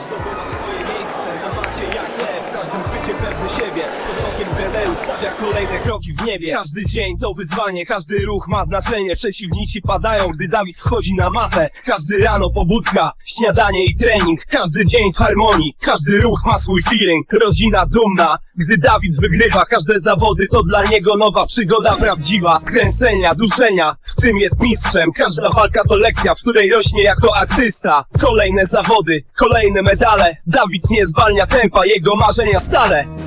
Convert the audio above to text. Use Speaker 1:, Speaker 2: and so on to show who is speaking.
Speaker 1: Zdobywa swoje miejsce. Na macie jak lew W każdym chwycie pewny siebie. Pod okiem trenerów stawia kolejne kroki w niebie. Każdy dzień to wyzwanie, każdy ruch ma znaczenie. Przeciwnicy padają, gdy Dawid wchodzi na matę Każdy rano pobudka, śniadanie i trening. Każdy dzień w harmonii, każdy ruch ma swój feeling. Rodzina dumna, gdy Dawid wygrywa. Każde zawody to dla niego nowa przygoda prawdziwa. Skręcenia, duszenia, tym jest mistrzem. Każda walka to lekcja, w której rośnie jako artysta. Kolejne zawody, kolejne medale. Dawid nie zwalnia tempa, jego marzenia stale